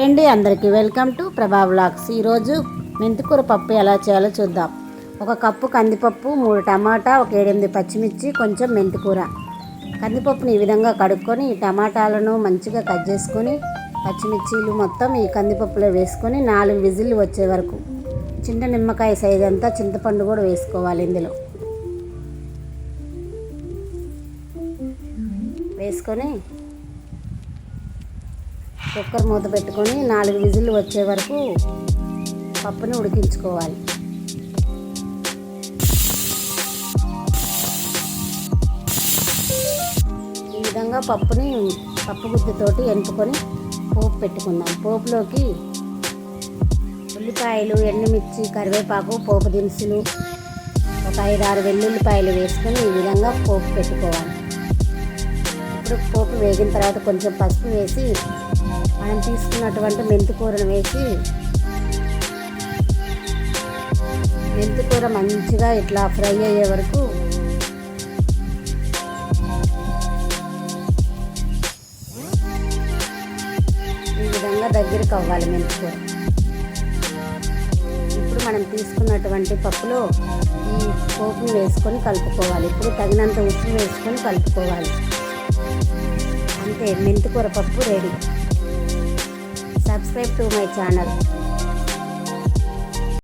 అండి అందరికీ welcome to ప్రభా వ్లాగ్స్. ఈరోజు మెంతికూర పప్పు ఎలా చేయాలో చూద్దాం. ఒక కప్పు కందిపప్పు మూడు టమాటా ఒక ఏడెనిమిది పచ్చిమిర్చి కొంచెం మెంతికూర. కందిపప్పుని ఈ విధంగా కడుక్కొని ఈ టమాటాలను మంచిగా కట్ చేసుకొని పచ్చిమిర్చీలు మొత్తం ఈ కందిపప్పులో వేసుకొని నాలుగు విజిల్లు వచ్చే వరకు చిన్న నిమ్మకాయ సైజ్ అంతా చింతపండు కూడా వేసుకోవాలి ఇందులో. వేసుకొని కుక్కర్ మూత పెట్టుకొని నాలుగు విజిల్లు వచ్చే వరకు పప్పుని ఉడికించుకోవాలి. ఈ విధంగా పప్పుని పప్పు గుత్తితోటి ఎనుపుకొని పోపు పెట్టుకుందాం. పోపులోకి ఉల్లిపాయలు ఎండుమిర్చి కరివేపాకు పోపు దినుసులు ఒక ఐదు ఆరు వెల్లుల్లిపాయలు వేసుకొని ఈ విధంగా పోపు పెట్టుకోవాలి. ఇప్పుడు పోపు వేగిన తర్వాత కొంచెం పసుపు వేసి మనం తీసుకున్నటువంటి మెంతికూరను వేసి మెంతికూర మంచిగా ఇట్లా ఫ్రై అయ్యే వరకు ఈ విధంగా దగ్గరికి అవ్వాలి మెంతికూర ఇప్పుడు మనం తీసుకున్నటువంటి పప్పులో ఈ పోపును వేసుకొని కలుపుకోవాలి. ఇప్పుడు తగినంత ఉప్పు వేసుకొని కలుపుకోవాలి. అంతే మెంతికూర పప్పు ready subscribe to my channel